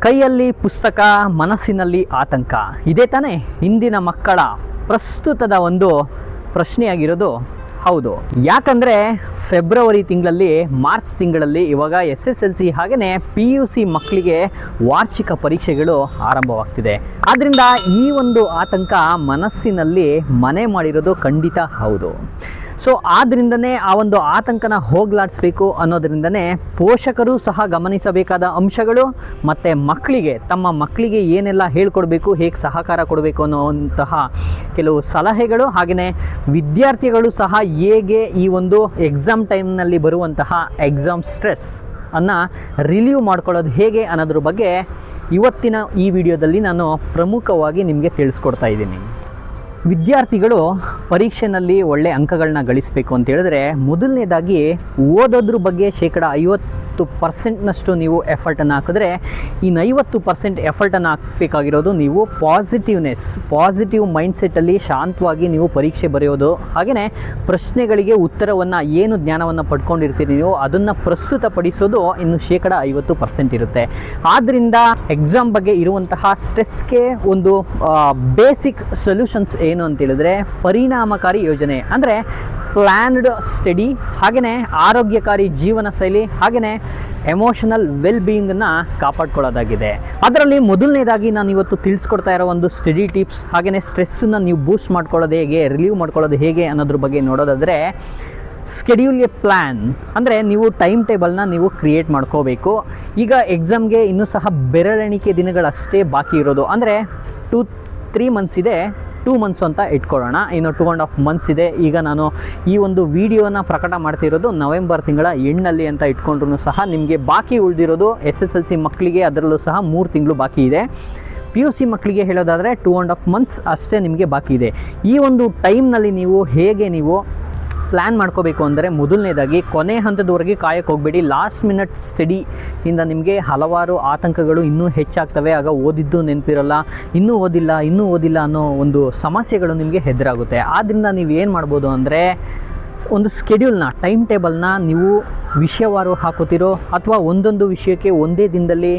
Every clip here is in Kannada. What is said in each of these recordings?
ಕೈಯಲ್ಲಿ ಪುಸ್ತಕ, ಮನಸ್ಸಿನಲ್ಲಿ ಆತಂಕ. ಇದೇ ತಾನೇ ಇಂದಿನ ಮಕ್ಕಳ ಪ್ರಸ್ತುತದ ಒಂದು ಪ್ರಶ್ನೆಯಾಗಿರೋದು. ಹೌದು. ಯಾಕಂದರೆ ಫೆಬ್ರವರಿ ತಿಂಗಳಲ್ಲಿ, ಮಾರ್ಚ್ ತಿಂಗಳಲ್ಲಿ ಇವಾಗ ಎಸ್ ಎಸ್ ಎಲ್ ಸಿ ಹಾಗೆಯೇ ಪಿ ಯು ಸಿ ಮಕ್ಕಳಿಗೆ ವಾರ್ಷಿಕ ಪರೀಕ್ಷೆಗಳು ಆರಂಭವಾಗ್ತಿದೆ. ಆದ್ದರಿಂದ ಈ ಒಂದು ಆತಂಕ ಮನಸ್ಸಿನಲ್ಲಿ ಮನೆ ಮಾಡಿರೋದು ಖಂಡಿತ ಹೌದು. ಸೊ ಆದ್ರಿಂದನೇ ಆ ಒಂದು ಆತಂಕನ ಹೋಗ್ಲಾಡಿಸ್ಬೇಕು ಅನ್ನೋದ್ರಿಂದನೇ ಪೋಷಕರು ಸಹ ಗಮನಿಸಬೇಕಾದ ಅಂಶಗಳು ಮತ್ತು ಮಕ್ಕಳಿಗೆ, ತಮ್ಮ ಮಕ್ಕಳಿಗೆ ಏನೆಲ್ಲ ಹೇಳ್ಕೊಡ್ಬೇಕು, ಹೇಗೆ ಸಹಕಾರ ಕೊಡಬೇಕು ಅನ್ನುವಂತಹ ಕೆಲವು ಸಲಹೆಗಳು ಹಾಗೆಯೇ ವಿದ್ಯಾರ್ಥಿಗಳು ಸಹ ಹೇಗೆ ಈ ಒಂದು ಎಕ್ಸಾಮ್ ಟೈಮ್ನಲ್ಲಿ ಬರುವಂತಹ ಎಕ್ಸಾಮ್ ಸ್ಟ್ರೆಸ್ ಅನ್ನು ರಿಲೀವ್ ಮಾಡ್ಕೊಳ್ಳೋದು ಹೇಗೆ ಅನ್ನೋದ್ರ ಬಗ್ಗೆ ಇವತ್ತಿನ ಈ ವಿಡಿಯೋದಲ್ಲಿ ನಾನು ಪ್ರಮುಖವಾಗಿ ನಿಮಗೆ ತಿಳಿಸ್ಕೊಡ್ತಾ ಇದ್ದೀನಿ. ವಿದ್ಯಾರ್ಥಿಗಳು ಪರೀಕ್ಷೆನಲ್ಲಿ ಒಳ್ಳೆ ಅಂಕಗಳನ್ನ ಗಳಿಸಬೇಕು ಅಂತ ಹೇಳಿದ್ರೆ ಮೊದಲನೇದಾಗಿ ಓದೋದ್ರ ಬಗ್ಗೆ ಶೇಕಡ ಐವತ್ತು ಪರ್ಸೆಂಟ್ನಷ್ಟು ನೀವು ಎಫರ್ಟನ್ನು ಹಾಕಿದ್ರೆ ಇನ್ನು ಐವತ್ತು ಪರ್ಸೆಂಟ್ ಎಫರ್ಟನ್ನು ಹಾಕಬೇಕಾಗಿರೋದು ನೀವು ಪಾಸಿಟಿವ್ನೆಸ್ ಪಾಸಿಟಿವ್ ಮೈಂಡ್ಸೆಟ್ಟಲ್ಲಿ ಶಾಂತವಾಗಿ ನೀವು ಪರೀಕ್ಷೆ ಬರೆಯೋದು. ಹಾಗೆಯೇ ಪ್ರಶ್ನೆಗಳಿಗೆ ಉತ್ತರವನ್ನು ಏನು ಜ್ಞಾನವನ್ನು ಪಡ್ಕೊಂಡಿರ್ತೀರಿ ನೀವು ಅದನ್ನು ಪ್ರಸ್ತುತಪಡಿಸೋದು ಇನ್ನು ಶೇಕಡ ಐವತ್ತು ಪರ್ಸೆಂಟ್ ಇರುತ್ತೆ. ಆದ್ದರಿಂದ ಎಕ್ಸಾಮ್ ಬಗ್ಗೆ ಇರುವಂತಹ ಸ್ಟ್ರೆಸ್ಗೆ ಒಂದು ಬೇಸಿಕ್ ಸೊಲ್ಯೂಷನ್ಸ್ ಏನು ಅಂತ ಹೇಳಿದ್ರೆ ಪರಿಣಾಮಕಾರಿ ಯೋಜನೆ ಅಂದರೆ ಪ್ಲ್ಯಾನ್ಡ್ ಸ್ಟಡಿ ಹಾಗೆಯೇ ಆರೋಗ್ಯಕಾರಿ ಜೀವನ ಶೈಲಿ ಹಾಗೆಯೇ ಎಮೋಷನಲ್ ವೆಲ್ ಬೀಯಿಂಗನ್ನು ಕಾಪಾಡ್ಕೊಳ್ಳೋದಾಗಿದೆ. ಅದರಲ್ಲಿ ಮೊದಲನೇದಾಗಿ ನಾನು ಇವತ್ತು ತಿಳಿಸ್ಕೊಡ್ತಾ ಇರೋ ಒಂದು ಸ್ಟಡಿ ಟಿಪ್ಸ್ ಹಾಗೆಯೇ ಸ್ಟ್ರೆಸ್ಸನ್ನು ನೀವು ಬೂಸ್ಟ್ ಮಾಡ್ಕೊಳ್ಳೋದು ಹೇಗೆ ರಿಲೀವ್ ಮಾಡ್ಕೊಳ್ಳೋದು ಹೇಗೆ ಅನ್ನೋದ್ರ ಬಗ್ಗೆ ನೋಡೋದಾದರೆ ಸ್ಕೆಡ್ಯೂಲ್ ಎ ಪ್ಲ್ಯಾನ್ ಅಂದರೆ ನೀವು ಟೈಮ್ ಟೇಬಲ್ನ ನೀವು ಕ್ರಿಯೇಟ್ ಮಾಡ್ಕೋಬೇಕು. ಈಗ ಎಕ್ಸಾಮ್ಗೆ ಇನ್ನೂ ಸಹ ಬೆರಳೆಣಿಕೆ ದಿನಗಳಷ್ಟೇ ಬಾಕಿ ಇರೋದು. ಅಂದರೆ ಟು ತ್ರೀ ಮಂತ್ಸ್ ಇದೆ. ಟೂ ಮಂತ್ಸ್ ಅಂತ ಇಟ್ಕೊಳ್ಳೋಣ. ಇನ್ನು ಟೂ ಆ್ಯಂಡ್ ಆಫ್ ಮಂತ್ಸ್ ಇದೆ. ಈಗ ನಾನು ಈ ಒಂದು ವಿಡಿಯೋನ ಪ್ರಕಟ ಮಾಡ್ತಿರೋದು ನವೆಂಬರ್ ತಿಂಗಳ ಎಂಡ್ನಲ್ಲಿ ಅಂತ ಇಟ್ಕೊಂಡ್ರು ಸಹ ನಿಮಗೆ ಬಾಕಿ ಉಳಿದಿರೋದು ಎಸ್ ಎಸ್ ಎಲ್ ಸಿ ಮಕ್ಕಳಿಗೆ, ಅದರಲ್ಲೂ ಸಹ ಮೂರು ತಿಂಗಳು ಬಾಕಿ ಇದೆ. ಪಿ ಯು ಸಿ ಮಕ್ಕಳಿಗೆ ಹೇಳೋದಾದರೆ ಟೂ ಆ್ಯಂಡ್ ಆಫ್ ಮಂತ್ಸ್ ಅಷ್ಟೇ ನಿಮಗೆ ಬಾಕಿ ಇದೆ. ಈ ಒಂದು ಟೈಮ್ನಲ್ಲಿ ನೀವು ಹೇಗೆ ನೀವು ಪ್ಲ್ಯಾನ್ ಮಾಡ್ಕೋಬೇಕು ಅಂದರೆ ಮೊದಲನೇದಾಗಿ ಕೊನೆ ಹಂತದವರೆಗೆ ಕಾಯಕ್ಕೆ ಹೋಗಬೇಡಿ. ಲಾಸ್ಟ್ ಮಿನಿಟ್ ಸ್ಟಡಿಯಿಂದ ನಿಮಗೆ ಹಲವಾರು ಆತಂಕಗಳು ಇನ್ನೂ ಹೆಚ್ಚಾಗ್ತವೆ. ಆಗ ಓದಿದ್ದು ನೆನಪಿರಲ್ಲ. ಇನ್ನೂ ಓದಿಲ್ಲ ಇನ್ನೂ ಓದಿಲ್ಲ ಅನ್ನೋ ಒಂದು ಸಮಸ್ಯೆಗಳು ನಿಮಗೆ ಹೆದರಾಗುತ್ತೆ ಆದ್ದರಿಂದ ನೀವು ಏನು ಮಾಡ್ಬೋದು ಅಂದರೆ ಒಂದು ಸ್ಕೆಡ್ಯೂಲ್ನ ಟೈಮ್ ಟೇಬಲ್ನ ನೀವು ವಿಷಯವಾರು ಹಾಕೋತಿರೋ ಅಥವಾ ಒಂದೊಂದು ವಿಷಯಕ್ಕೆ ಒಂದೇ ದಿನದಲ್ಲಿ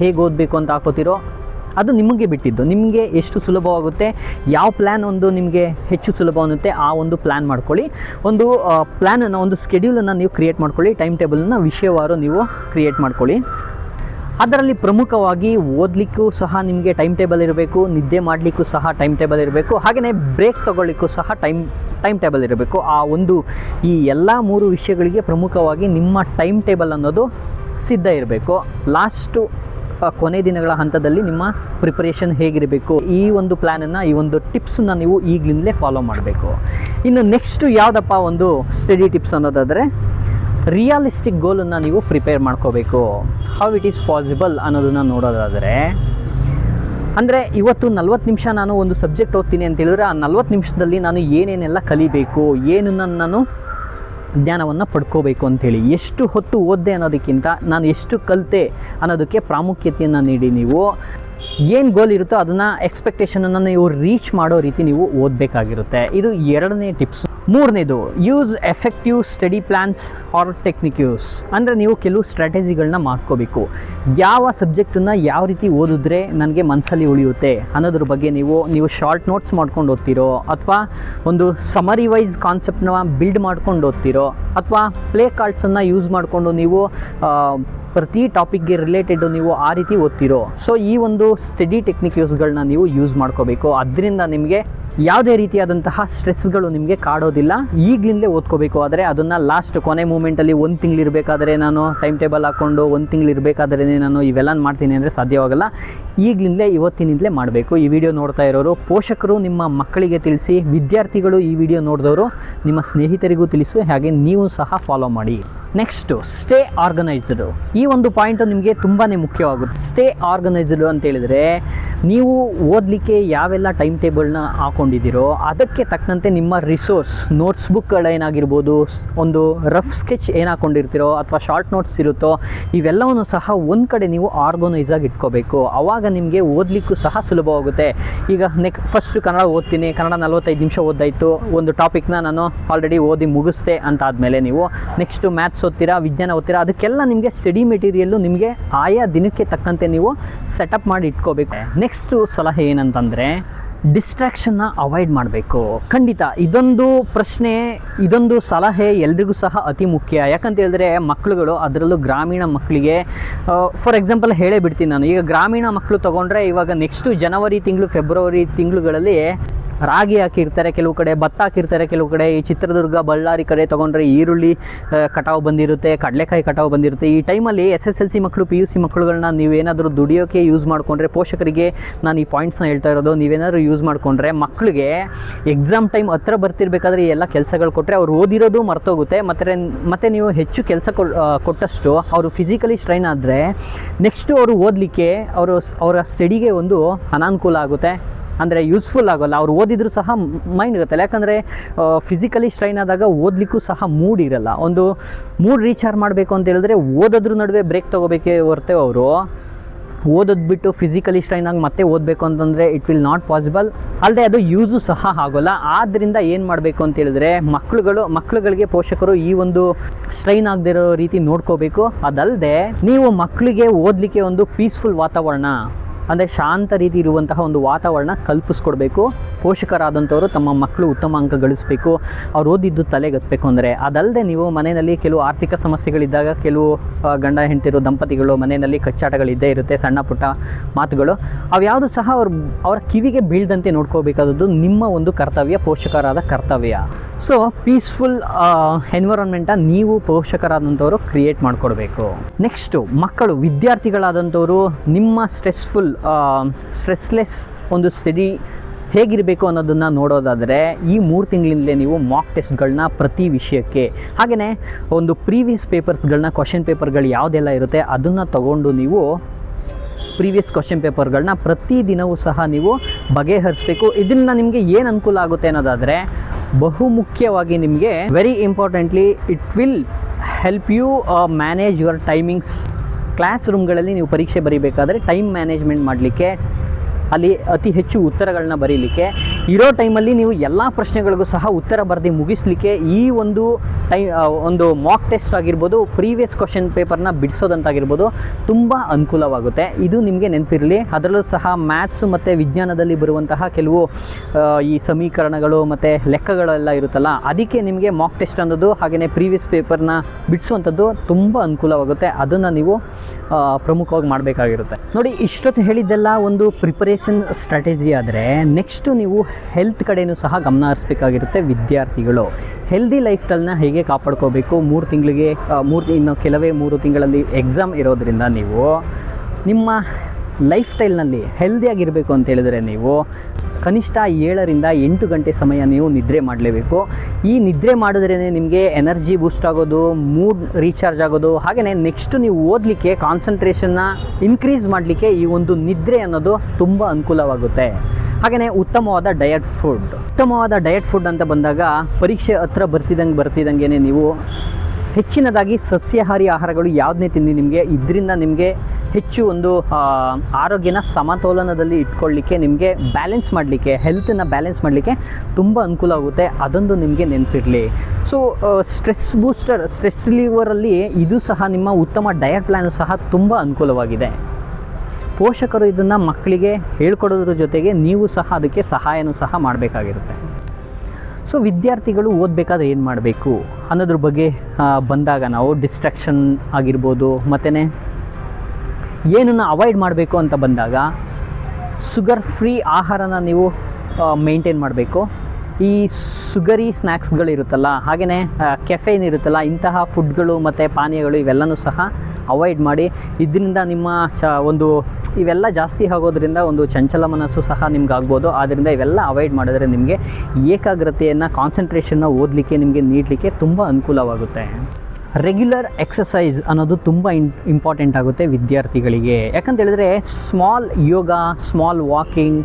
ಹೇಗೆ ಓದಬೇಕು ಅಂತ ಹಾಕೋತಿರೋ ಅದು ನಿಮಗೆ ಬಿಟ್ಟಿದ್ದು. ನಿಮಗೆ ಎಷ್ಟು ಸುಲಭವಾಗುತ್ತೆ ಯಾವ ಪ್ಲ್ಯಾನ್ ಒಂದು ನಿಮಗೆ ಹೆಚ್ಚು ಸುಲಭ ಅನ್ನುತ್ತೆ, ಆ ಒಂದು ಪ್ಲ್ಯಾನ್ ಮಾಡ್ಕೊಳ್ಳಿ. ಒಂದು ಪ್ಲ್ಯಾನನ್ನು ಒಂದು ಸ್ಕೆಡ್ಯೂಲನ್ನು ನೀವು ಕ್ರಿಯೇಟ್ ಮಾಡ್ಕೊಳ್ಳಿ. ಟೈಮ್ ಟೇಬಲನ್ನು ವಿಷಯವಾರು ನೀವು ಕ್ರಿಯೇಟ್ ಮಾಡ್ಕೊಳ್ಳಿ. ಅದರಲ್ಲಿ ಪ್ರಮುಖವಾಗಿ ಓದಲಿಕ್ಕೂ ಸಹ ನಿಮಗೆ ಟೈಮ್ ಟೇಬಲ್ ಇರಬೇಕು, ನಿದ್ದೆ ಮಾಡಲಿಕ್ಕೂ ಸಹ ಟೈಮ್ ಟೇಬಲ್ ಇರಬೇಕು ಹಾಗೆಯೇ ಬ್ರೇಕ್ ತೊಗೊಳ್ಳಿಕ್ಕೂ ಸಹ ಟೈಮ್ ಟೈಮ್ ಟೇಬಲ್ ಇರಬೇಕು. ಆ ಒಂದು, ಈ ಎಲ್ಲ ಮೂರು ವಿಷಯಗಳಿಗೆ ಪ್ರಮುಖವಾಗಿ ನಿಮ್ಮ ಟೈಮ್ ಟೇಬಲ್ ಅನ್ನೋದು ಸಿದ್ಧ ಇರಬೇಕು. ಲಾಸ್ಟು ಕೊನೆ ದಿನಗಳ ಹಂತದಲ್ಲಿ ನಿಮ್ಮ ಪ್ರಿಪರೇಷನ್ ಹೇಗಿರಬೇಕು? ಈ ಒಂದು ಪ್ಲ್ಯಾನನ್ನು ಈ ಒಂದು ಟಿಪ್ಸನ್ನು ನೀವು ಈಗಲಿಂದಲೇ ಫಾಲೋ ಮಾಡಬೇಕು. ಇನ್ನು ನೆಕ್ಸ್ಟು ಯಾವುದಪ್ಪ ಒಂದು ಸ್ಟಡಿ ಟಿಪ್ಸ್ ಅನ್ನೋದಾದರೆ ರಿಯಾಲಿಸ್ಟಿಕ್ ಗೋಲನ್ನು ನೀವು ಪ್ರಿಪೇರ್ ಮಾಡ್ಕೋಬೇಕು. ಹೌ ಇಟ್ ಈಸ್ ಪಾಸಿಬಲ್ ಅನ್ನೋದನ್ನು ನೋಡೋದಾದರೆ, ಅಂದರೆ ಇವತ್ತು ನಲ್ವತ್ತು ನಿಮಿಷ ನಾನು ಒಂದು ಸಬ್ಜೆಕ್ಟ್ ಓದ್ತೀನಿ ಅಂತ ಹೇಳಿದ್ರೆ, ಆ ನಲ್ವತ್ತು ನಿಮಿಷದಲ್ಲಿ ನಾನು ಏನೇನೆಲ್ಲ ಕಲಿಬೇಕು, ಏನನ್ನು ನಾನು ಜ್ಞಾನವನ್ನು ಪಡ್ಕೋಬೇಕು ಅಂಥೇಳಿ ಎಷ್ಟು ಹೊತ್ತು ಓದ್ದೆ ಅನ್ನೋದಕ್ಕಿಂತ ನಾನು ಎಷ್ಟು ಕಲಿತೆ ಅನ್ನೋದಕ್ಕೆ ಪ್ರಾಮುಖ್ಯತೆಯನ್ನು ನೀಡಿ ನೀವು. ಏನು ಗೋಲ್ ಇರುತ್ತೋ ಅದನ್ನು ಎಕ್ಸ್ಪೆಕ್ಟೇಷನನ್ನು ನೀವು ರೀಚ್ ಮಾಡೋ ರೀತಿ ನೀವು ಓದಬೇಕಾಗಿರುತ್ತೆ. ಇದು ಎರಡನೇ ಟಿಪ್ಸ್ ಮೂರನೇದು use effective study plans or techniques ಅಂದರೆ ನೀವು ಕೆಲವು ಸ್ಟ್ರಾಟಜಿಗಳನ್ನ ಮಾಡ್ಕೋಬೇಕು. ಯಾವ ಸಬ್ಜೆಕ್ಟನ್ನು ಯಾವ ರೀತಿ ಓದಿದ್ರೆ ನನಗೆ ಮನಸ್ಸಲ್ಲಿ ಉಳಿಯುತ್ತೆ ಅನ್ನೋದ್ರ ಬಗ್ಗೆ ನೀವು ನೀವು ಶಾರ್ಟ್ ನೋಟ್ಸ್ ಮಾಡ್ಕೊಂಡು ಓದ್ತಿರೋ, ಅಥವಾ ಒಂದು ಸಮರಿ ವೈಸ್ ಕಾನ್ಸೆಪ್ಟ್ನ ಬಿಲ್ಡ್ ಮಾಡ್ಕೊಂಡು ಓದ್ತಿರೋ, ಅಥವಾ ಪ್ಲೇ ಕಾರ್ಡ್ಸನ್ನು ಯೂಸ್ ಮಾಡಿಕೊಂಡು ನೀವು ಪ್ರತಿ ಟಾಪಿಕ್ಗೆ ರಿಲೇಟೆಡ್ ನೀವು ಆ ರೀತಿ ಓದ್ತಿರೋ. ಸೊ ಈ ಒಂದು ಸ್ಟಡಿ ಟೆಕ್ನಿಕ್ ಯೂಸ್ಗಳನ್ನ ನೀವು ಯೂಸ್ ಮಾಡ್ಕೋಬೇಕು. ಅದರಿಂದ ನಿಮಗೆ ಯಾವುದೇ ರೀತಿಯಾದಂತಹ ಸ್ಟ್ರೆಸ್ಗಳು ನಿಮಗೆ ಕಾಡೋದಿಲ್ಲ. ಈಗಲಿಂದಲೇ ಓದ್ಕೋಬೇಕು. ಆದರೆ ಅದನ್ನು ಲಾಸ್ಟ್ ಕೊನೆ ಮೂಮೆಂಟಲ್ಲಿ ಒಂದು ತಿಂಗಳು ಇರಬೇಕಾದ್ರೆ ನಾನು ಟೈಮ್ ಟೇಬಲ್ ಹಾಕ್ಕೊಂಡು ಒಂದು ತಿಂಗಳು ಇರಬೇಕಾದ್ರೆ ನಾನು ಇವೆಲ್ಲ ಮಾಡ್ತೀನಿ ಅಂದರೆ ಸಾಧ್ಯವಾಗಲ್ಲ. ಈಗಲಿಂದಲೇ, ಇವತ್ತಿನಿಂದಲೇ ಮಾಡಬೇಕು. ಈ ವಿಡಿಯೋ ನೋಡ್ತಾ ಇರೋರು, ಪೋಷಕರು ನಿಮ್ಮ ಮಕ್ಕಳಿಗೆ ತಿಳಿಸಿ, ವಿದ್ಯಾರ್ಥಿಗಳು ಈ ವಿಡಿಯೋ ನೋಡಿದವರು ನಿಮ್ಮ ಸ್ನೇಹಿತರಿಗೂ ತಿಳಿಸು, ಹಾಗೆ ನೀವು ಸಹ ಫಾಲೋ ಮಾಡಿ. ನೆಕ್ಸ್ಟು ಸ್ಟೇ ಆರ್ಗನೈಸ್ಡು ಈ ಒಂದು ಪಾಯಿಂಟು ನಿಮಗೆ ತುಂಬಾ ಮುಖ್ಯವಾಗುತ್ತೆ. ಸ್ಟೇ ಆರ್ಗನೈಸ್ಡು ಅಂತ ಹೇಳಿದರೆ, ನೀವು ಓದಲಿಕ್ಕೆ ಯಾವೆಲ್ಲ ಟೈಮ್ ಟೇಬಲ್ನ ಹಾಕೊಂಡಿದ್ದೀರೋ ಅದಕ್ಕೆ ತಕ್ಕಂತೆ ನಿಮ್ಮ ರಿಸೋರ್ಸ್ ನೋಟ್ಸ್ ಬುಕ್ಗಳೇನಾಗಿರ್ಬೋದು ಒಂದು ರಫ್ ಸ್ಕೆಚ್ ಏನು ಹಾಕೊಂಡಿರ್ತೀರೋ ಅಥವಾ ಶಾರ್ಟ್ ನೋಟ್ಸ್ ಇರುತ್ತೋ, ಇವೆಲ್ಲವನ್ನು ಸಹ ಒಂದು ಕಡೆ ನೀವು ಆರ್ಗನೈಸ್ ಆಗಿ ಇಟ್ಕೋಬೇಕು. ಆವಾಗ ನಿಮಗೆ ಓದಲಿಕ್ಕೂ ಸಹ ಸುಲಭವಾಗುತ್ತೆ ಈಗ ನೆಕ್ ಫಸ್ಟ್ ಕನ್ನಡ ಓದ್ತೀನಿ, ಕನ್ನಡ ನಲ್ವತ್ತೈದು ನಿಮಿಷ ಓದಾಯಿತು ಒಂದು ಟಾಪಿಕ್ನ ನಾನು ಆಲ್ರೆಡಿ ಓದಿ ಮುಗಿಸ್ದೆ ಅಂತ ಆದಮೇಲೆ ನೀವು ನೆಕ್ಸ್ಟು ಮ್ಯಾಥ್ಸ್ ಓದ್ತೀರಾ, ವಿಜ್ಞಾನ ಓದ್ತೀರಾ, ಅದಕ್ಕೆಲ್ಲ ನಿಮಗೆ ಸ್ಟಡಿ ಮೆಟೀರಿಯಲ್ಲು ನಿಮಗೆ ಆಯಾ ದಿನಕ್ಕೆ ತಕ್ಕಂತೆ ನೀವು ಸೆಟಪ್ ಮಾಡಿ ಇಟ್ಕೋಬೇಕು. ನೆಕ್ಸ್ಟು ಸಲಹೆ ಏನಂತಂದರೆ ಡಿಸ್ಟ್ರಾಕ್ಷನ್ನ ಅವಾಯ್ಡ್ ಮಾಡಬೇಕು. ಖಂಡಿತ, ಇದೊಂದು ಪ್ರಶ್ನೆ, ಇದೊಂದು ಸಲಹೆ ಎಲ್ರಿಗೂ ಸಹ ಅತಿ ಮುಖ್ಯ. ಯಾಕಂತ ಹೇಳಿದ್ರೆ ಮಕ್ಕಳುಗಳು ಅದರಲ್ಲೂ ಗ್ರಾಮೀಣ ಮಕ್ಕಳಿಗೆ ಫಾರ್ ಎಕ್ಸಾಂಪಲ್ ಹೇಳೇ ಬಿಡ್ತೀನಿ ನಾನು. ಈಗ ಗ್ರಾಮೀಣ ಮಕ್ಕಳು ತೊಗೊಂಡ್ರೆ ಇವಾಗ ನೆಕ್ಸ್ಟು ಜನವರಿ ತಿಂಗಳು ಫೆಬ್ರವರಿ ತಿಂಗಳುಗಳಲ್ಲಿ ರಾಗಿ ಹಾಕಿರ್ತಾರೆ, ಕೆಲವು ಕಡೆ ಭತ್ತ ಹಾಕಿರ್ತಾರೆ, ಕೆಲವು ಕಡೆ ಈ ಚಿತ್ರದುರ್ಗ, ಬಳ್ಳಾರಿ ಕಡೆ ತೊಗೊಂಡ್ರೆ ಈರುಳ್ಳಿ ಕಟಾವು ಬಂದಿರುತ್ತೆ, ಕಡಲೆಕಾಯಿ ಕಟಾವು ಬಂದಿರುತ್ತೆ. ಈ ಟೈಮಲ್ಲಿ ಎಸ್ ಎಸ್ ಎಲ್ ಸಿ ಮಕ್ಕಳು, ಪಿ ಯು ಸಿ ಮಕ್ಕಳುಗಳನ್ನ ನೀವೇನಾದರೂ ದುಡಿಯೋಕ್ಕೆ ಯೂಸ್ ಮಾಡಿಕೊಂಡ್ರೆ, ಪೋಷಕರಿಗೆ ನಾನು ಈ ಪಾಯಿಂಟ್ಸ್ನ ಹೇಳ್ತಾ ಇರೋದು, ನೀವೇನಾದರೂ ಯೂಸ್ ಮಾಡಿಕೊಂಡ್ರೆ ಮಕ್ಕಳಿಗೆ ಎಕ್ಸಾಮ್ ಟೈಮ್ ಹತ್ರ ಬರ್ತಿರ್ಬೇಕಾದ್ರೆ ಎಲ್ಲ ಕೆಲಸಗಳು ಕೊಟ್ಟರೆ ಅವ್ರು ಓದಿರೋದು ಮರ್ತೋಗುತ್ತೆ. ಮತ್ತು ಮತ್ತು ನೀವು ಹೆಚ್ಚು ಕೆಲಸ ಕೊಟ್ಟಷ್ಟು ಅವರು ಫಿಸಿಕಲಿ ಸ್ಟ್ರೈನ್ ಆದರೆ ನೆಕ್ಸ್ಟು ಅವರು ಓದಲಿಕ್ಕೆ ಅವರು ಅವರ ಸ್ಟಡಿಗೆ ಒಂದು ಅನಾನುಕೂಲ ಆಗುತ್ತೆ. ಅಂದರೆ ಯೂಸ್ಫುಲ್ ಆಗೋಲ್ಲ. ಅವ್ರು ಓದಿದ್ರು ಸಹ ಮೈಂಡ್ ಇರುತ್ತಲ್ಲ ಯಾಕಂದರೆ ಫಿಸಿಕಲಿ ಸ್ಟ್ರೈನ್ ಆದಾಗ ಓದಲಿಕ್ಕೂ ಸಹ ಮೂಡ್ ಇರಲ್ಲ. ಒಂದು ಮೂಡ್ ರೀಚಾರ್ಜ್ ಮಾಡಬೇಕು ಅಂತ ಹೇಳಿದ್ರೆ ಓದೋದ್ರ ನಡುವೆ ಬ್ರೇಕ್ ತೊಗೋಬೇಕೇ ಹೊರತೆ ಅವರು. ಓದೋದು ಬಿಟ್ಟು ಫಿಸಿಕಲಿ ಸ್ಟ್ರೈನ್ ಆಗಿ ಮತ್ತೆ ಓದಬೇಕು ಅಂತಂದರೆ ಇಟ್ ವಿಲ್ ನಾಟ್ ಪಾಸಿಬಲ್ ಅಲ್ಲದೆ ಅದು ಯೂಸು ಸಹ ಆಗೋಲ್ಲ. ಆದ್ದರಿಂದ ಏನು ಮಾಡಬೇಕು ಅಂತ ಹೇಳಿದ್ರೆ ಮಕ್ಕಳುಗಳು ಮಕ್ಕಳುಗಳಿಗೆ ಪೋಷಕರು ಈ ಒಂದು ಸ್ಟ್ರೈನ್ ಆಗದಿರೋ ರೀತಿ ನೋಡ್ಕೋಬೇಕು. ಅದಲ್ಲದೆ ನೀವು ಮಕ್ಕಳಿಗೆ ಓದಲಿಕ್ಕೆ ಒಂದು ಪೀಸ್ಫುಲ್ ವಾತಾವರಣ. ಅಂದರೆ ಶಾಂತ ರೀತಿ ಇರುವಂತಹ ಒಂದು ವಾತಾವರಣ ಕಲ್ಪಿಸ್ಕೊಡ್ಬೇಕು. ಪೋಷಕರಾದಂಥವರು ತಮ್ಮ ಮಕ್ಕಳು ಉತ್ತಮ ಅಂಕ ಗಳಿಸಬೇಕು, ಅವ್ರು ಓದಿದ್ದು ತಲೆಗತ್ತಬೇಕು ಅಂದರೆ ಅದಲ್ಲದೆ ನೀವು ಮನೆಯಲ್ಲಿ ಕೆಲವು ಆರ್ಥಿಕ ಸಮಸ್ಯೆಗಳಿದ್ದಾಗ, ಕೆಲವು ಗಂಡ ಹೆಂಡತಿರು, ದಂಪತಿಗಳು ಮನೆಯಲ್ಲಿ ಕಚ್ಚಾಟಗಳಿದ್ದೇ ಇರುತ್ತೆ, ಸಣ್ಣ ಪುಟ್ಟ ಮಾತುಗಳು, ಅವ್ಯಾವುದು ಸಹ ಅವ್ರ, ಅವರ ಕಿವಿಗೆ ಬೀಳದಂತೆ ನೋಡ್ಕೋಬೇಕಾದದ್ದು ನಿಮ್ಮ ಒಂದು ಕರ್ತವ್ಯ, ಪೋಷಕರಾದ ಕರ್ತವ್ಯ. ಸೊ ಪೀಸ್ಫುಲ್ ಎನ್ವಿರಾನ್ಮೆಂಟ ನೀವು ಪೋಷಕರಾದಂಥವರು ಕ್ರಿಯೇಟ್ ಮಾಡಿಕೊಡ್ಬೇಕು. ನೆಕ್ಸ್ಟು ಮಕ್ಕಳು, ವಿದ್ಯಾರ್ಥಿಗಳಾದಂಥವರು ನಿಮ್ಮ ಸ್ಟ್ರೆಸ್ಫುಲ್ ಸ್ಟ್ರೆಸ್ಲೆಸ್ ಒಂದು ಸ್ಟಡಿ ಹೇಗಿರಬೇಕು ಅನ್ನೋದನ್ನು ನೋಡೋದಾದರೆ ಈ ಮೂರು ತಿಂಗಳಿಂದಲೇ ನೀವು ಮಾಕ್ ಟೆಸ್ಟ್ಗಳನ್ನ ಪ್ರತಿ ವಿಷಯಕ್ಕೆ. ಹಾಗೆಯೇ ಒಂದು ಪ್ರೀವಿಯಸ್ ಪೇಪರ್ಸ್ಗಳನ್ನ ಕ್ವಶನ್ ಪೇಪರ್ಗಳು ಯಾವುದೆಲ್ಲ ಇರುತ್ತೆ ಅದನ್ನು ತಗೊಂಡು ನೀವು ಪ್ರೀವಿಯಸ್ ಕ್ವಶನ್ ಪೇಪರ್ಗಳನ್ನ ಪ್ರತಿದಿನವೂ ಸಹ ನೀವು ಬಗೆಹರಿಸಬೇಕು. ಇದರಿಂದ ನಿಮಗೆ ಏನು ಅನುಕೂಲ ಆಗುತ್ತೆ ಅನ್ನೋದಾದರೆ ಬಹುಮುಖ್ಯವಾಗಿ ನಿಮಗೆ very importantly it will help you manage your timings class ರೂಮ್ಗಳಲ್ಲಿ ನೀವು ಪರೀಕ್ಷೆ ಬರೀಬೇಕಾದ್ರೆ ಟೈಮ್ ಮ್ಯಾನೇಜ್ಮೆಂಟ್ ಮಾಡಲಿಕ್ಕೆ ಅಲ್ಲಿ ಅತಿ ಹೆಚ್ಚು ಉತ್ತರಗಳನ್ನ ಬರೀಲಿಕ್ಕೆ ಇರೋ ಟೈಮಲ್ಲಿ ನೀವು ಎಲ್ಲ ಪ್ರಶ್ನೆಗಳಿಗೂ ಸಹ ಉತ್ತರ ಬರೆದು ಮುಗಿಸ್ಲಿಕ್ಕೆ ಈ ಒಂದು ಟೈ ಒಂದು ಮಾಕ್ ಟೆಸ್ಟ್ ಆಗಿರ್ಬೋದು ಪ್ರೀವಿಯಸ್ ಕ್ವಶನ್ ಪೇಪರ್ನ ಬಿಡಿಸೋದಂತಾಗಿರ್ಬೋದು ತುಂಬ ಅನುಕೂಲವಾಗುತ್ತೆ. ಇದು ನಿಮಗೆ ನೆನಪಿರಲಿ. ಅದರಲ್ಲೂ ಸಹ ಮ್ಯಾಥ್ಸು ಮತ್ತು ವಿಜ್ಞಾನದಲ್ಲಿ ಬರುವಂತಹ ಕೆಲವು ಈ ಸಮೀಕರಣಗಳು ಮತ್ತು ಲೆಕ್ಕಗಳೆಲ್ಲ ಇರುತ್ತಲ್ಲ, ಅದಕ್ಕೆ ನಿಮಗೆ ಮಾಕ್ ಟೆಸ್ಟ್ ಅನ್ನೋದು ಹಾಗೆಯೇ ಪ್ರೀವಿಯಸ್ ಪೇಪರ್ನ ಬಿಡಿಸುವಂಥದ್ದು ತುಂಬ ಅನುಕೂಲವಾಗುತ್ತೆ. ಅದನ್ನು ನೀವು ಪ್ರಮುಖವಾಗಿ ಮಾಡಬೇಕಾಗಿರುತ್ತೆ. ನೋಡಿ, ಇಷ್ಟೊತ್ತು ಹೇಳಿದ್ದೆಲ್ಲ ಒಂದು ಪ್ರಿಪರೇಷನ್ ಸ್ಟ್ರಾಟಜಿ ಆದರೆ ನೆಕ್ಸ್ಟು ನೀವು ಹೆಲ್ತ್ ಕಡೆಯೂ ಸಹ ಗಮನ ಹರಿಸ್ಬೇಕಾಗಿರುತ್ತೆ ವಿದ್ಯಾರ್ಥಿಗಳು. ಹೆಲ್ದಿ ಲೈಫ್ ಸ್ಟೈಲ್ನ ಹೇಗೆ ಕಾಪಾಡ್ಕೋಬೇಕು? ಮೂರು ತಿಂಗಳಿಗೆ ಮೂರು ಇನ್ನು ಕೆಲವೇ ಮೂರು ತಿಂಗಳಲ್ಲಿ ಎಕ್ಸಾಮ್ ಇರೋದ್ರಿಂದ ನೀವು ನಿಮ್ಮ ಲೈಫ್ ಸ್ಟೈಲ್ನಲ್ಲಿ ಹೆಲ್ದಿಯಾಗಿರಬೇಕು ಅಂತ ಹೇಳಿದ್ರೆ ನೀವು ಕನಿಷ್ಠ ಏಳರಿಂದ ಎಂಟು ಗಂಟೆ ಸಮಯ ನೀವು ನಿದ್ರೆ ಮಾಡಲೇಬೇಕು. ಈ ನಿದ್ರೆ ಮಾಡಿದ್ರೇ ನಿಮಗೆ ಎನರ್ಜಿ ಬೂಸ್ಟ್ ಆಗೋದು ಮೂಡ್ ರೀಚಾರ್ಜ್ ಆಗೋದು ಹಾಗೆಯೇ ನೆಕ್ಸ್ಟ್ ನೀವು ಓದಲಿಕ್ಕೆ ಕಾನ್ಸಂಟ್ರೇಷನ್ನ ಇನ್ಕ್ರೀಸ್ ಮಾಡಲಿಕ್ಕೆ ಈ ಒಂದು ನಿದ್ರೆ ಅನ್ನೋದು ತುಂಬ ಅನುಕೂಲವಾಗುತ್ತೆ. ಹಾಗೆಯೇ ಉತ್ತಮವಾದ ಡಯಟ್ ಫುಡ್ ಉತ್ತಮವಾದ ಡಯಟ್ ಫುಡ್ ಅಂತ ಬಂದಾಗ ಪರೀಕ್ಷೆ ಹತ್ರ ಬರ್ತಿದ್ದಂಗೆ ಬರ್ತಿದ್ದಂಗೆ ನೀವು ಹೆಚ್ಚಿನದಾಗಿ ಸಸ್ಯಾಹಾರಿ ಆಹಾರಗಳು ಯಾವುದನ್ನೇ ತಿಂದು ನಿಮಗೆ, ಇದರಿಂದ ನಿಮಗೆ ಹೆಚ್ಚು ಒಂದು ಆರೋಗ್ಯನ ಸಮತೋಲನದಲ್ಲಿ ಇಟ್ಕೊಳ್ಳಿಕ್ಕೆ ನಿಮಗೆ ಬ್ಯಾಲೆನ್ಸ್ ಮಾಡಲಿಕ್ಕೆ ಹೆಲ್ತನ್ನು ಬ್ಯಾಲೆನ್ಸ್ ಮಾಡಲಿಕ್ಕೆ ತುಂಬ ಅನುಕೂಲ ಆಗುತ್ತೆ. ಅದೊಂದು ನಿಮಗೆ ನೆನಪಿರಲಿ. ಸೊ ಸ್ಟ್ರೆಸ್ ಬೂಸ್ಟರ್ ಸ್ಟ್ರೆಸ್ ರಿಲೀವರಲ್ಲಿ ಇದು ಸಹ ನಿಮ್ಮ ಉತ್ತಮ ಡಯಟ್ ಪ್ಲ್ಯಾನು ಸಹ ತುಂಬ ಅನುಕೂಲವಾಗಿದೆ. ಪೋಷಕರು ಇದನ್ನು ಮಕ್ಕಳಿಗೆ ಹೇಳ್ಕೊಡೋದ್ರ ಜೊತೆಗೆ ನೀವು ಸಹ ಅದಕ್ಕೆ ಸಹಾಯನೂ ಸಹ ಮಾಡಬೇಕಾಗಿರುತ್ತೆ. ಸೊ ವಿದ್ಯಾರ್ಥಿಗಳು ಓದಬೇಕಾದ್ರೆ ಏನು ಮಾಡಬೇಕು? ಅನ್ನೋದ್ರ ಬಗ್ಗೆ ಬಂದಾಗ ನಾವು ಡಿಸ್ಟ್ರಾಕ್ಷನ್ ಆಗಿರ್ಬೋದು ಮತ್ತು ಏನನ್ನು ಅವಾಯ್ಡ್ ಮಾಡಬೇಕು ಅಂತ ಬಂದಾಗ ಸುಗರ್ ಫ್ರೀ ಆಹಾರನ ನೀವು ಮೇಂಟೈನ್ ಮಾಡಬೇಕು. ಈ ಸುಗರಿ ಸ್ನ್ಯಾಕ್ಸ್ಗಳಿರುತ್ತಲ್ಲ ಹಾಗೆಯೇ ಕೆಫೆನ್ ಇರುತ್ತಲ್ಲ, ಇಂತಹ ಫುಡ್ಗಳು ಮತ್ತು ಪಾನೀಯಗಳು ಇವೆಲ್ಲನೂ ಸಹ ಅವಾಯ್ಡ್ ಮಾಡಿ, ಇದರಿಂದ ನಿಮ್ಮ ಚ, ಒಂದು ಇವೆಲ್ಲ ಜಾಸ್ತಿ ಆಗೋದ್ರಿಂದ ಒಂದು ಚಂಚಲ ಮನಸ್ಸು ಸಹ ನಿಮ್ಗೆ ಆಗ್ಬೋದು ಆದ್ದರಿಂದ ಇವೆಲ್ಲ ಅವಾಯ್ಡ್ ಮಾಡಿದ್ರೆ ನಿಮಗೆ ಏಕಾಗ್ರತೆಯನ್ನು ಕಾನ್ಸಂಟ್ರೇಷನ್ನ ಓದಲಿಕ್ಕೆ, ನಿಮಗೆ ನೀಡಲಿಕ್ಕೆ ತುಂಬ ಅನುಕೂಲವಾಗುತ್ತೆ. ರೆಗ್ಯುಲರ್ ಎಕ್ಸಸೈಸ್ ಅನ್ನೋದು ತುಂಬ ಇನ್ ಇಂಪಾರ್ಟೆಂಟ್ ಆಗುತ್ತೆ ವಿದ್ಯಾರ್ಥಿಗಳಿಗೆ. ಯಾಕಂತ ಹೇಳಿದ್ರೆ ಸ್ಮಾಲ್ ಯೋಗ ಸ್ಮಾಲ್ ವಾಕಿಂಗ್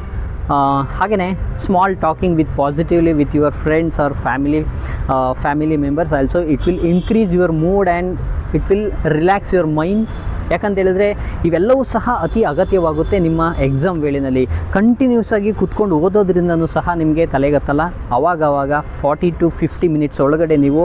ಹಾಗೆಯೇ small talking with positively with your friends or family family members also it will increase your mood and it will relax your mind ಯಾಕಂತ ಹೇಳಿದ್ರೆ ಇವೆಲ್ಲವೂ ಸಹ ಅತಿ ಅಗತ್ಯವಾಗುತ್ತೆ ನಿಮ್ಮ ಎಕ್ಸಾಮ್ ವೇಳೆಯಲ್ಲಿ. ಕಂಟಿನ್ಯೂಸ್ ಆಗಿ ಕುತ್ಕೊಂಡು ಓದೋದ್ರಿಂದನೂ ಸಹ ನಿಮಗೆ ತಲೆಗತ್ತಲ್ಲ. ಅವಾಗವಾಗ ಫಾರ್ಟಿ ಟು ಫಿಫ್ಟಿ ಮಿನಿಟ್ಸ್ ಒಳಗಡೆ ನೀವು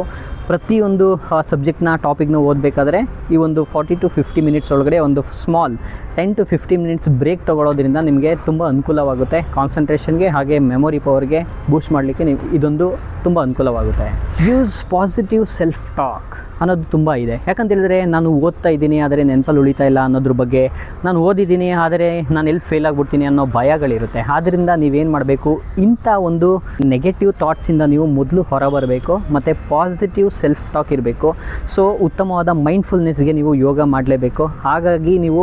ಪ್ರತಿಯೊಂದು ಸಬ್ಜೆಕ್ಟ್ನ ಟಾಪಿಕ್ನ ಓದಬೇಕಾದ್ರೆ ಈ ಒಂದು ಫಾರ್ಟಿ ಟು ಫಿಫ್ಟಿ ಮಿನಿಟ್ಸ್ ಒಳಗಡೆ ಒಂದು small ten to fifty minutes break ತೊಗೊಳೋದ್ರಿಂದ ನಿಮಗೆ ತುಂಬ ಅನುಕೂಲವಾಗುತ್ತೆ. ಕಾನ್ಸಂಟ್ರೇಷನ್ಗೆ ಹಾಗೆ ಮೆಮೊರಿ ಪವರ್ಗೆ ಬೂಸ್ಟ್ ಮಾಡಲಿಕ್ಕೆ ನೀವು ಇದೊಂದು ತುಂಬ ಅನುಕೂಲವಾಗುತ್ತೆ. ಯೂಸ್ ಪಾಸಿಟಿವ್ ಸೆಲ್ಫ್ ಟಾಕ್ ಅನ್ನೋದು ತುಂಬ ಇದೆ. ಯಾಕಂತ ಹೇಳಿದ್ರೆ ನಾನು ಓದ್ತಾ ಇದ್ದೀನಿ, ಆದರೆ ನೆನಪಲ್ಲಿ ಉಳಿತಾ ಇಲ್ಲ ಅನ್ನೋದ್ರ ಬಗ್ಗೆ. ನಾನು ಓದಿದ್ದೀನಿ, ಆದರೆ ನಾನು ಎಲ್ಲಿ ಫೇಲ್ ಆಗಿಬಿಡ್ತೀನಿ ಅನ್ನೋ ಭಯಗಳಿರುತ್ತೆ. ಆದ್ದರಿಂದ ನೀವೇನು ಮಾಡಬೇಕು? ಇಂಥ ಒಂದು ನೆಗೆಟಿವ್ ಥಾಟ್ಸಿಂದ ನೀವು ಮೊದಲು ಹೊರಬರಬೇಕು, ಮತ್ತು ಪಾಸಿಟಿವ್ ಸೆಲ್ಫ್ ಟಾಕ್ ಇರಬೇಕು. ಸೊ ಉತ್ತಮವಾದ ಮೈಂಡ್ಫುಲ್ನೆಸ್ಗೆ ನೀವು ಯೋಗ ಮಾಡಲೇಬೇಕು. ಹಾಗಾಗಿ ನೀವು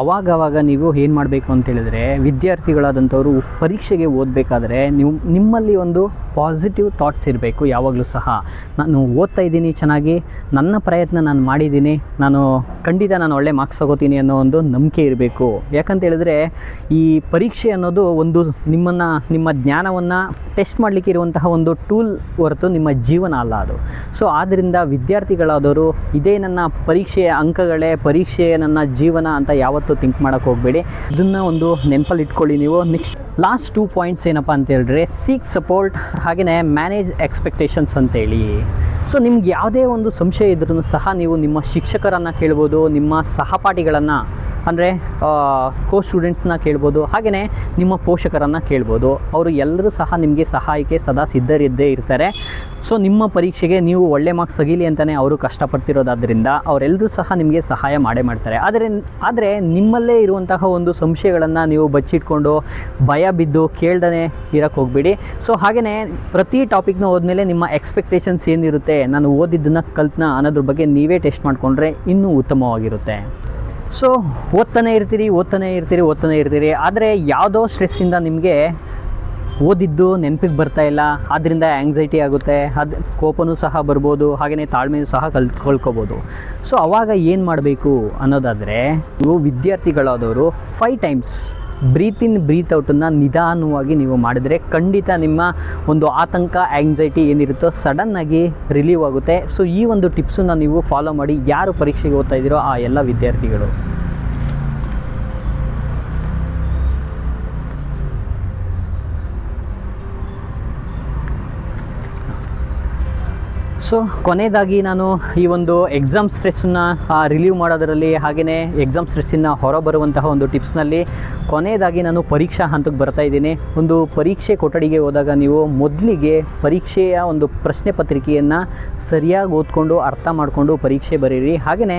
ಅವಾಗವಾಗ ನೀವು ಏನು ಮಾಡಬೇಕು ಅಂತ ಹೇಳಿದ್ರೆ, ವಿದ್ಯಾರ್ಥಿಗಳಾದಂಥವರು ಪರೀಕ್ಷೆಗೆ ಓದಬೇಕಾದ್ರೆ ನೀವು ನಿಮ್ಮಲ್ಲಿ ಒಂದು ಪಾಸಿಟಿವ್ ಥಾಟ್ಸ್ ಇರಬೇಕು, ಯಾವಾಗಲೂ ಸಹ. ನಾನು ಓದ್ತಾ ಇದ್ದೀನಿ ಚೆನ್ನಾಗಿ, ನನ್ನ ಪ್ರಯತ್ನ ನಾನು ಮಾಡಿದ್ದೀನಿ, ನಾನು ಖಂಡಿತ ನಾನು ಒಳ್ಳೆ ಮಾರ್ಕ್ಸ್ ತಗೋತೀನಿ ಅನ್ನೋ ಒಂದು ನಂಬಿಕೆ ಇರಬೇಕು. ಯಾಕಂತ ಹೇಳಿದ್ರೆ, ಈ ಪರೀಕ್ಷೆ ಅನ್ನೋದು ಒಂದು ನಿಮ್ಮನ್ನು, ನಿಮ್ಮ ಜ್ಞಾನವನ್ನು ಟೆಸ್ಟ್ ಮಾಡಲಿಕ್ಕೆ ಇರುವಂತಹ ಒಂದು ಟೂಲ್ ಹೊರತು ನಿಮ್ಮ ಜೀವನ ಅಲ್ಲ ಅದು. ಸೊ ಆದ್ದರಿಂದ ವಿದ್ಯಾರ್ಥಿಗಳಾದವರು, ಇದೇ ನನ್ನ ಪರೀಕ್ಷೆಯ ಅಂಕಗಳೇ, ಪರೀಕ್ಷೆಯ ನನ್ನ ಜೀವನ ಅಂತ ಯಾವತ್ತೂ ಥಿಂಕ್ ಮಾಡೋಕೆ ಹೋಗಬೇಡಿ. ಇದನ್ನು ಒಂದು ನೆನಪಲ್ಲಿ ಇಟ್ಕೊಳ್ಳಿ ನೀವು. ನೆಕ್ಸ್ಟ್ ಲಾಸ್ಟ್ ಟೂ ಪಾಯಿಂಟ್ಸ್ ಏನಪ್ಪ ಅಂತ ಹೇಳಿದ್ರೆ ಸೀಕ್ ಸಪೋರ್ಟ್ ಹಾಗೆಯೇ ಮ್ಯಾನೇಜ್ ಎಕ್ಸ್ಪೆಕ್ಟೇಷನ್ಸ್ ಅಂತೇಳಿ ಸೊ ನಿಮ್ಗೆ ಯಾವುದೇ ಒಂದು ಸಂಶಯ ಇದ್ರೂ ಸಹ ನೀವು ನಿಮ್ಮ ಶಿಕ್ಷಕರನ್ನು ಕೇಳ್ಬೋದು, ನಿಮ್ಮ ಸಹಪಾಠಿಗಳನ್ನು ಅಂದರೆ ಕೋ ಸ್ಟೂಡೆಂಟ್ಸ್ನ ಕೇಳ್ಬೋದು ಹಾಗೆಯೇ ನಿಮ್ಮ ಪೋಷಕರನ್ನು ಕೇಳ್ಬೋದು. ಅವರು ಎಲ್ಲರೂ ಸಹ ನಿಮಗೆ ಸಹಾಯಕ್ಕೆ ಸದಾ ಸಿದ್ಧರಿದ್ದೇ ಇರ್ತಾರೆ. ಸೊ ನಿಮ್ಮ ಪರೀಕ್ಷೆಗೆ ನೀವು ಒಳ್ಳೆ ಮಾರ್ಕ್ಸ್ ತೆಗೀಲಿ ಅಂತಲೇ ಅವರು ಕಷ್ಟಪಡ್ತಿರೋದಾದ್ದರಿಂದ ಅವರೆಲ್ಲರೂ ಸಹ ನಿಮಗೆ ಸಹಾಯ ಮಾಡೇ ಮಾಡ್ತಾರೆ. ಆದರೆ ಆದರೆ ನಿಮ್ಮಲ್ಲೇ ಇರುವಂತಹ ಒಂದು ಸಂಶಯಗಳನ್ನು ನೀವು ಬಚ್ಚಿಟ್ಕೊಂಡು ಭಯ ಬಿದ್ದು ಕೇಳ್ದೇ ಇರೋಕ್ಕೆ ಹೋಗ್ಬೇಡಿ. ಸೊ ಹಾಗೆಯೇ ಪ್ರತಿ ಟಾಪಿಕ್ನ ಹೋದ್ಮೇಲೆ ನಿಮ್ಮ ಎಕ್ಸ್ಪೆಕ್ಟೇಷನ್ಸ್ ಏನಿರುತ್ತೆ? ನಾನು ಓದಿದ್ದನ್ನು, ಕಲ್ತ್ನ ಅನ್ನೋದ್ರ ಬಗ್ಗೆ ನೀವೇ ಟೆಸ್ಟ್ ಮಾಡಿಕೊಂಡ್ರೆ ಇನ್ನೂ ಉತ್ತಮವಾಗಿರುತ್ತೆ. ಸೊ ಓದ್ತಾನೆ ಇರ್ತೀರಿ ಓದ್ತಾನೆ ಇರ್ತೀರಿ ಓದ್ತಾನೆ ಇರ್ತೀರಿ. ಆದರೆ ಯಾವುದೋ ಸ್ಟ್ರೆಸ್ಸಿಂದ ನಿಮಗೆ ಓದಿದ್ದು ನೆನಪಿಗೆ ಬರ್ತಾ ಇಲ್ಲ. ಆದ್ದರಿಂದ ಆ್ಯಂಗ್ಸೈಟಿ ಆಗುತ್ತೆ. ಅದು ಕೋಪನೂ ಸಹ ಬರ್ಬೋದು ಹಾಗೆಯೇ ತಾಳ್ಮೆಯೂ ಸಹ ಕಲ್ ಕಳ್ಕೊಬೋದು ಸೊ ಅವಾಗ ಏನು ಮಾಡಬೇಕು ಅನ್ನೋದಾದರೆ, ನೀವು ವಿದ್ಯಾರ್ಥಿಗಳಾದವರು five times breathe in breathe ಔಟನ್ನು ನಿಧಾನವಾಗಿ ನೀವು ಮಾಡಿದರೆ ಖಂಡಿತ ನಿಮ್ಮ ಒಂದು ಆತಂಕ ಆ್ಯಂಗ್ಸೈಟಿ ಏನಿರುತ್ತೋ ಸಡನ್ನಾಗಿ ರಿಲೀವ್ ಆಗುತ್ತೆ. ಸೊ ಈ ಒಂದು ಟಿಪ್ಸನ್ನು ನೀವು ಫಾಲೋ ಮಾಡಿ ಯಾರು ಪರೀಕ್ಷೆಗೆ ಓದ್ತಾ ಇದ್ದೀರೋ ಆ ಎಲ್ಲ ವಿದ್ಯಾರ್ಥಿಗಳು. ಸೊ, ಕೊನೆಯದಾಗಿ ನಾನು ಈ ಒಂದು ಎಕ್ಸಾಮ್ ಸ್ಟ್ರೆಸ್ಸನ್ನು ರಿಲೀವ್ ಮಾಡೋದರಲ್ಲಿ ಹಾಗೆಯೇ ಎಕ್ಸಾಮ್ ಸ್ಟ್ರೆಸ್ಸಿನ ಹೊರಬರುವಂತಹ ಒಂದು ಟಿಪ್ಸ್ನಲ್ಲಿ ಕೊನೆಯದಾಗಿ ನಾನು ಪರೀಕ್ಷಾ ಹಂತಕ್ಕೆ ಬರ್ತಾ ಇದ್ದೀನಿ. ಒಂದು ಪರೀಕ್ಷೆ ಕೊಠಡಿಗೆ ಹೋದಾಗ ನೀವು ಮೊದಲಿಗೆ ಪರೀಕ್ಷೆಯ ಒಂದು ಪ್ರಶ್ನೆ ಪತ್ರಿಕೆಯನ್ನು ಸರಿಯಾಗಿ ಓದ್ಕೊಂಡು, ಅರ್ಥ ಮಾಡಿಕೊಂಡು ಪರೀಕ್ಷೆ ಬರೀರಿ. ಹಾಗೆಯೇ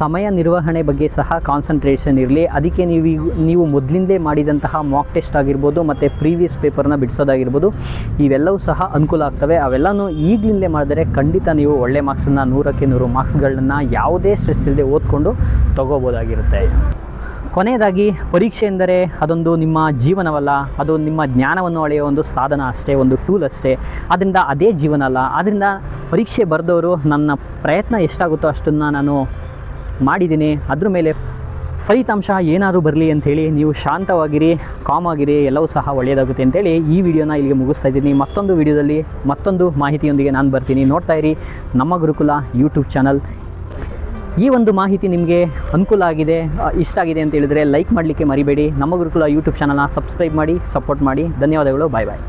ಸಮಯ ನಿರ್ವಹಣೆ ಬಗ್ಗೆ ಸಹ ಕಾನ್ಸಂಟ್ರೇಷನ್ ಇರಲಿ. ಅದಕ್ಕೆ ನೀವು ನೀವು ಮೊದಲಿಂದೇ ಮಾಡಿದಂತಹ ಮಾಕ್ ಟೆಸ್ಟ್ ಆಗಿರ್ಬೋದು, ಮತ್ತು ಪ್ರೀವಿಯಸ್ ಪೇಪರ್ನ ಬಿಡಿಸೋದಾಗಿರ್ಬೋದು, ಇವೆಲ್ಲವೂ ಸಹ ಅನುಕೂಲ ಆಗ್ತವೆ. ಅವೆಲ್ಲನೂ ಈಗಲಿಂದಲೇ ಮಾಡಿದರೆ ಖಂಡಿತ ನೀವು ಒಳ್ಳೆ ಮಾರ್ಕ್ಸನ್ನು, ನೂರಕ್ಕೆ ನೂರು ಮಾರ್ಕ್ಸ್ಗಳನ್ನ ಯಾವುದೇ ಸ್ಟ್ರೆಸ್ ಇಲ್ಲದೆ ಓದ್ಕೊಂಡು ತಗೋಬೋದಾಗಿರುತ್ತೆ. ಕೊನೆಯದಾಗಿ, ಪರೀಕ್ಷೆ ಎಂದರೆ ಅದೊಂದು ನಿಮ್ಮ ಜೀವನವಲ್ಲ, ಅದು ನಿಮ್ಮ ಜ್ಞಾನವನ್ನು ಅಳೆಯೋ ಒಂದು ಸಾಧನ ಅಷ್ಟೇ, ಒಂದು ಟೂಲ್ ಅಷ್ಟೇ. ಅದರಿಂದ ಅದೇ ಜೀವನ ಅಲ್ಲ. ಆದ್ದರಿಂದ ಪರೀಕ್ಷೆ ಬರೆದವರು ನನ್ನ ಪ್ರಯತ್ನ ಎಷ್ಟಾಗುತ್ತೋ ಅಷ್ಟನ್ನು ನಾನು ಮಾಡಿದ್ದೀನಿ. ಅದ್ರ ಮೇಲೆ ಫಲಿತಾಂಶ ಏನಾದರೂ ಬರಲಿ ಅಂಥೇಳಿ ನೀವು ಶಾಂತವಾಗಿರಿ ಕಾಮ್ ಆಗಿರಿ, ಎಲ್ಲವೂ ಸಹ ಒಳ್ಳೆಯದಾಗುತ್ತೆ ಅಂತೇಳಿ ಈ ವಿಡಿಯೋನ ಇಲ್ಲಿಗೆ ಮುಗಿಸ್ತಾ ಇದ್ದೀನಿ. ಮತ್ತೊಂದು ವಿಡಿಯೋದಲ್ಲಿ ಮತ್ತೊಂದು ಮಾಹಿತಿಯೊಂದಿಗೆ ನಾನು ಬರ್ತೀನಿ. ನೋಡ್ತಾ ಇರಿ ನಮ್ಮ ಗುರುಕುಲ ಯೂಟ್ಯೂಬ್ ಚಾನಲ್ ಈ ಒಂದು ಮಾಹಿತಿ ನಿಮಗೆ ಅನುಕೂಲ ಆಗಿದೆ ಇಷ್ಟ ಆಗಿದೆ ಅಂತ ಹೇಳಿದರೆ ಲೈಕ್ ಮಾಡಲಿಕ್ಕೆ ಮರಿಬೇಡಿ. ನಮ್ಮ ಗುರುಕುಲ ಯೂಟ್ಯೂಬ್ ಚಾನಲ್ನ ಸಬ್ಸ್ಕ್ರೈಬ್ ಮಾಡಿ ಸಪೋರ್ಟ್ ಮಾಡಿ. ಧನ್ಯವಾದಗಳು. ಬಾಯ್ ಬಾಯ್